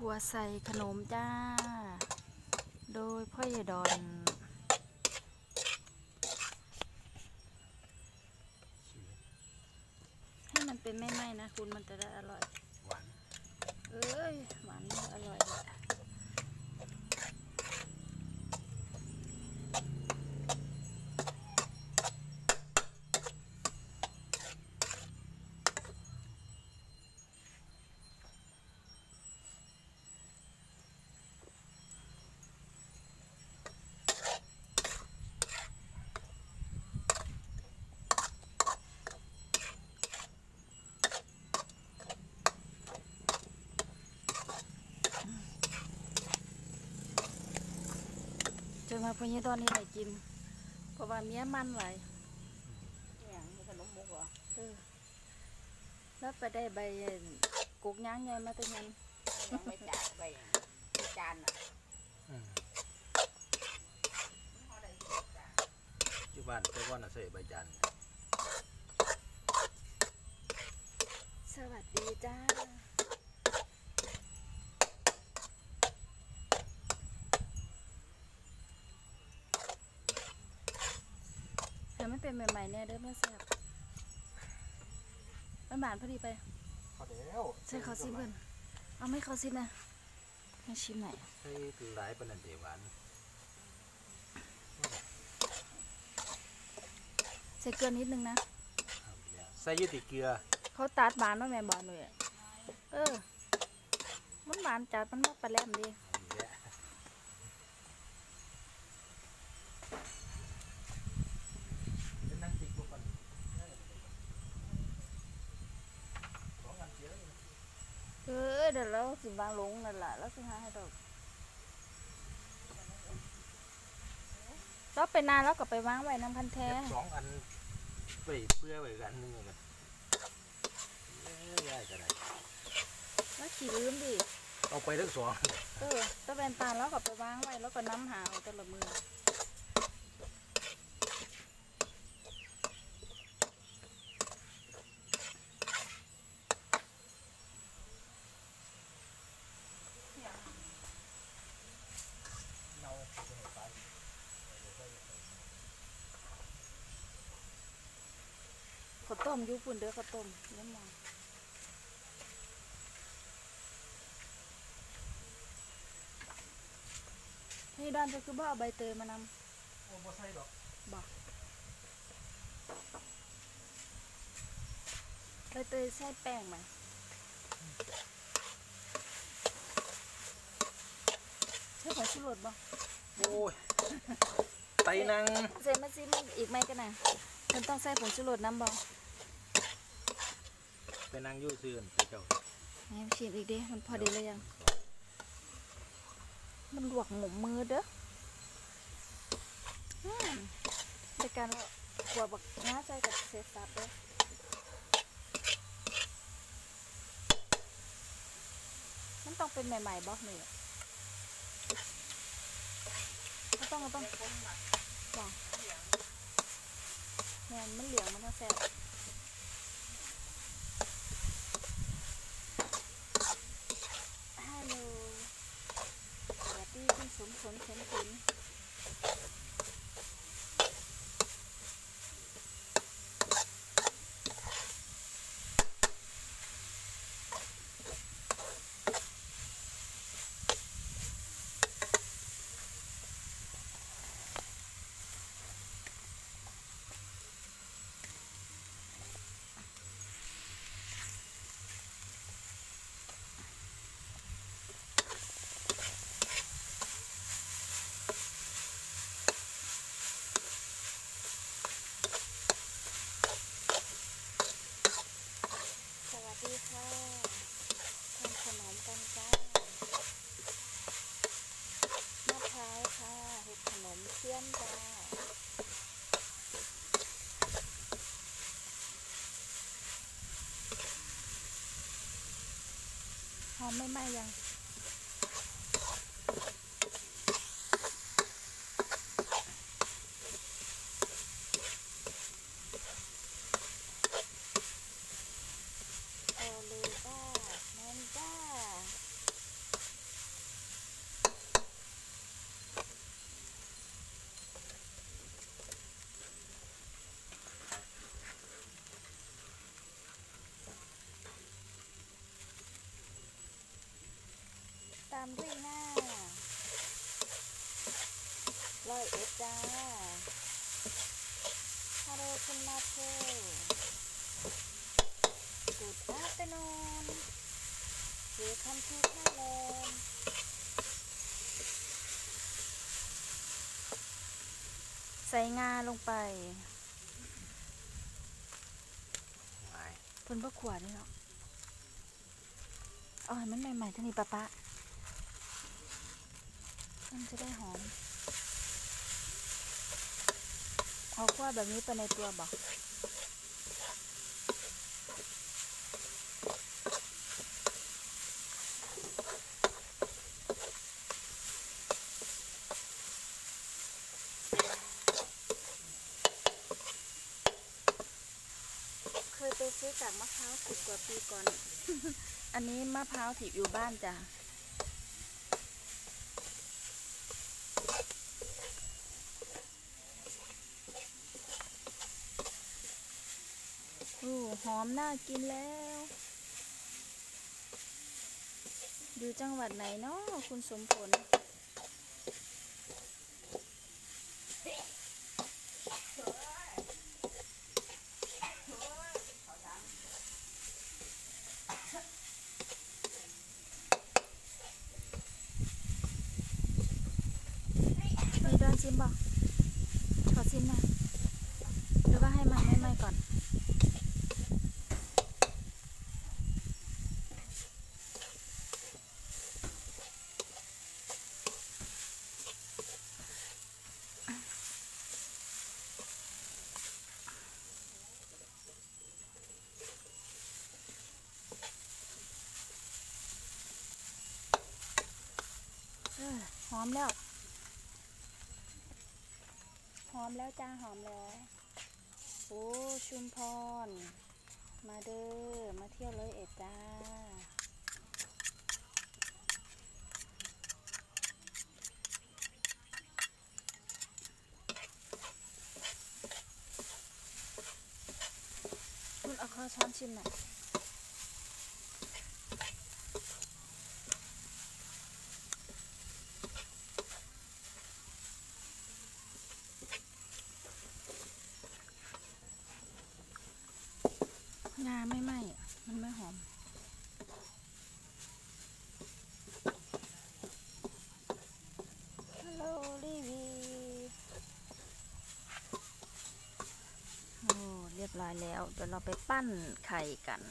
รัวใส่ขนมจ้า โดยพ่อใหญ่ดอนให้มันเป็นไม่ไหม้นะคุณมันจะได้อร่อย หวาน เอ้ยหวานมากอร่อยแหละ จนมาพอนี้ตอนนี้ได้กิน เพราะว่าเมียมันไหลายเนี่ยมีขนมมุกเหรอเออแล้วไปได้ใบกุกย่างไงมาตั้งยันยังไม่จ่ายไปที่จานอะอืมอยู่บ้านแต่ว่าน่ะใส่ใบจันทร์สวัสดีจ้า ให้มัน เป็นใหม่ๆเนี่ยเด้อแม่แซ่บมันหวานพอดีไปพอแล้วใส่เขาซิมเพิ่นเอาไม่เขาซิมนะให้ชิมหน่อยใส่หลายปานนั้นเดหวานใส่เกลือนิดนึงนะใส่อยุติเกลือ เขาตัดบานว่าแม่บานเลยอะเออมันบานจัดมันมากปลาแหลมดี เอาแล้วเป็นนั่งติ๊กบ่ก่อนสองอันเสียเลย เออเดี๋ยวเราสิวางลงนั่นแหละแล้วสิหาให้ดอกเราไปนานแล้วก็ไปวางไว้น้ำคันแท้เก็บสองอันไปเพื่อไว้อีกอันหนึงกันเอ้ยยายจะได้แล้วขี่ลืมดิเอาไปทั้งสอง เออตะแวนตาแล้วก็ไปวางไว้แล้วก็น้ำหาเอาแต่ละมือ เนา ข้าว ต้มอยุปุ่นเด้อข้าวต้มน้ำมันให้ด้านจะคือบ่เอาใบเตยมานำโอ้บ่ใส่ดอกบอกใบเตยใส่แป้งไหมใช่ผงชูรสบ่โอ้ยไตนังใส่มาซิมอีกไหมกันนะมันต้องใส่ผงชูรสน้ำบ่ ไปนั่งยู่ซื่นไปเจ้าให้ชิมอีกดิมันพอดีเลยยัง มันหลวกหมูมือเด้อในการเราขวบักง้าใส่กับเศษซับเด้อมันต้องเป็นใหม่ๆบ่หนึ่งก็ต้องก็ต้องบ่แม่นมันเหลืองมันก็แซ่บฮัลโหลสวัสดีคุณสมผลสมผล สวัสดีค่ะทำขนมกันจ้ามะพร้าวค่ะเห็ดขนมเชื่อมจ้า หอมไม่ไหม้ยัง โอเลก้าแมนจ้าามด้วยหน้าร้อยเอ็ดจ้าฮัลโหลคุณมาเธอ Good afternoon Welcome to Thailand ใส่งาลงไปไงเพิ่นบ่ขวดนี่เนาะเอาให้มันใหม่ๆเท่านี้ปะปะ มันจะได้หอม เอาขวดแบบนี้ไปในตัวบ่เคยไปซื้อจากมะพร้าวสิบกว่าปีก่อน อันนี้มะพร้าวที่อยู่บ้านจ้ะ โอ้หอมน่ากินแล้ว อยู่จังหวัดไหนเนาะคุณสมผล มีดอนซิมบอกขอซิมหน่อยหรือว่าให้มันไม่ไหม้ก่อน เออ หอมแล้ว หอมแล้วจ้าหอมแล้ว โอ้ชุมพร มาเด้อ มาเที่ยวเลยเอ็ดจ้า คุณเอาข้าวช้อนชิมหน่อย งาไม่ไหม้มันไม่หอม ฮัลโหลรีวีโอ้เรียบร้อยแล้ว เดี๋ยวเราไปปั้นไข่กัน